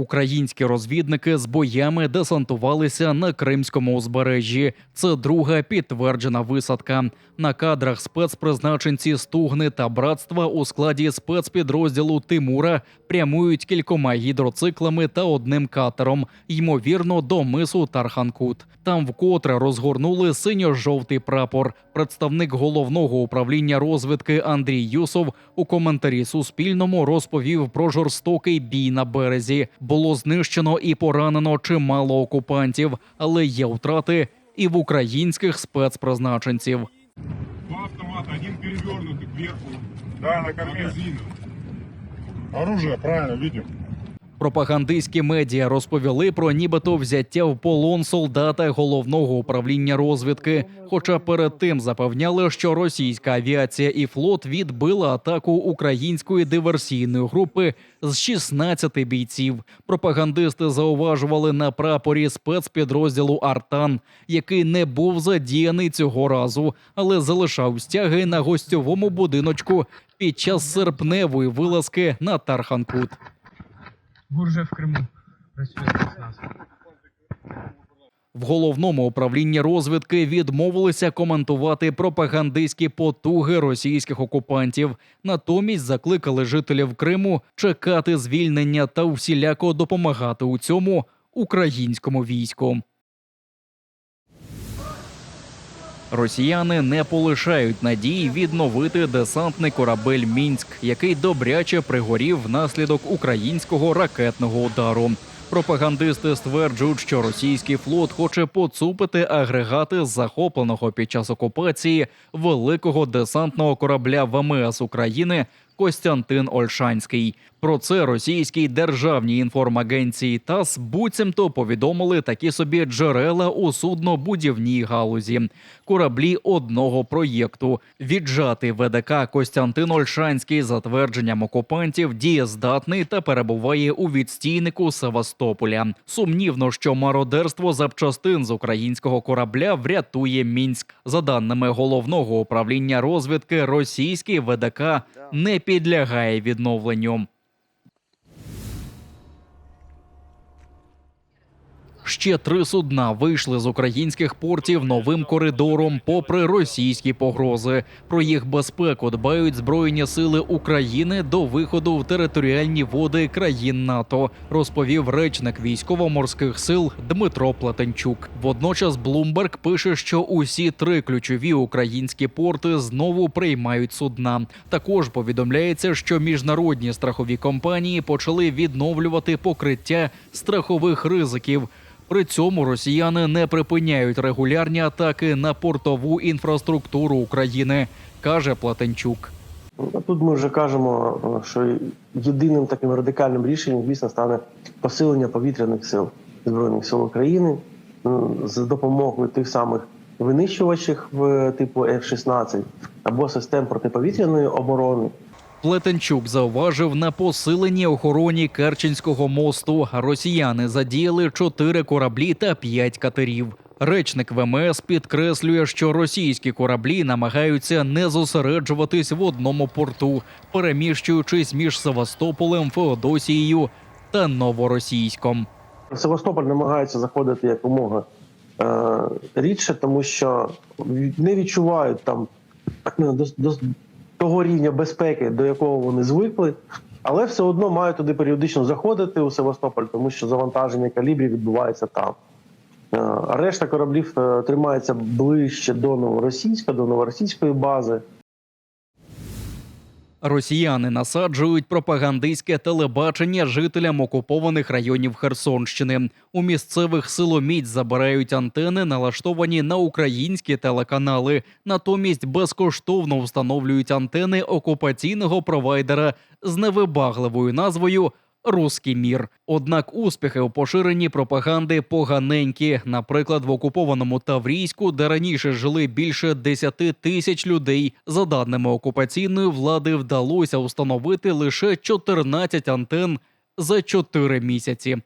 Українські розвідники з боями десантувалися на Кримському узбережжі. Це друга підтверджена висадка. На кадрах спецпризначенці Стугни та братства у складі спецпідрозділу Тимура прямують кількома гідроциклами та одним катером, ймовірно, до мису Тарханкут. Там вкотре розгорнули синьо-жовтий прапор. Представник головного управління розвідки Андрій Юсов у коментарі Суспільному розповів про жорстокий бій на березі. Було знищено і поранено чимало окупантів, але є втрати і в українських спецпризначенців. Два автомата, один перевернутий кверху. Да, на кормі Магазин. Оружие, правильно, видим. Пропагандистські медіа розповіли про нібито взяття в полон солдата головного управління розвідки. Хоча перед тим запевняли, що російська авіація і флот відбили атаку української диверсійної групи з 16 бійців. Пропагандисти зауважували на прапорі спецпідрозділу Артан, який не був задіяний цього разу, але залишав стяги на гостьовому будиночку під час серпневої вилазки на Тарханкут. Бурже в Криму працює спецназ. В головному управлінні розвідки відмовилися коментувати пропагандистські потуги російських окупантів. Натомість закликали жителів Криму чекати звільнення та всіляко допомагати у цьому українському війську. Росіяни не полишають надії відновити десантний корабель Мінськ, який добряче пригорів внаслідок українського ракетного удару. Пропагандисти стверджують, що російський флот хоче поцупити агрегати захопленого під час окупації великого десантного корабля ВМС України Костянтин Ольшанський. Про це російській державній інформагенції ТАСС буцімто повідомили такі собі джерела у суднобудівній галузі. Кораблі одного проєкту. Віджатий ВДК Костянтин Ольшанський за твердженням окупантів дієздатний та перебуває у відстійнику Севастополя. Сумнівно, що мародерство запчастин з українського корабля врятує Мінськ. За даними головного управління розвідки, російський ВДК не підлягає відновленню. Ще три судна вийшли з українських портів новим коридором, попри російські погрози. Про їх безпеку дбають збройні сили України до виходу в територіальні води країн НАТО, розповів речник військово-морських сил Дмитро Платенчук. Водночас Блумберг пише, що усі три ключові українські порти знову приймають судна. Також повідомляється, що міжнародні страхові компанії почали відновлювати покриття страхових ризиків. При цьому росіяни не припиняють регулярні атаки на портову інфраструктуру України, каже Платенчук. Тут ми вже кажемо, е, що єдиним таким радикальним рішенням, звісно, стане посилення повітряних сил Збройних сил України з допомогою тих самих винищувачів типу F-16 або систем протиповітряної оборони. Плетенчук зауважив на посиленій охороні Керченського мосту. Росіяни задіяли чотири кораблі та п'ять катерів. Речник ВМС підкреслює, що російські кораблі намагаються не зосереджуватись в одному порту, переміщуючись між Севастополем, Феодосією та Новоросійськом. Севастополь намагається заходити якомога е, рідше, тому що не відчувають там ну, того рівня безпеки, до якого вони звикли, але все одно мають туди періодично заходити у Севастополь, тому що завантаження калібрів відбувається там. Е, решта кораблів е, тримається ближче до новоросійська, до новоросійської бази. Росіяни насаджують пропагандистське телебачення жителям окупованих районів Херсонщини. У місцевих силоміць забирають антени, налаштовані на українські телеканали. Натомість безкоштовно встановлюють антени окупаційного провайдера з невибагливою назвою. Руський мір. Однак успіхи у поширенні пропаганди поганенькі. Наприклад, в окупованому Таврійську, де раніше жили більше 10 тисяч людей, за даними окупаційної влади, вдалося установити лише 14 антен за 4 місяці.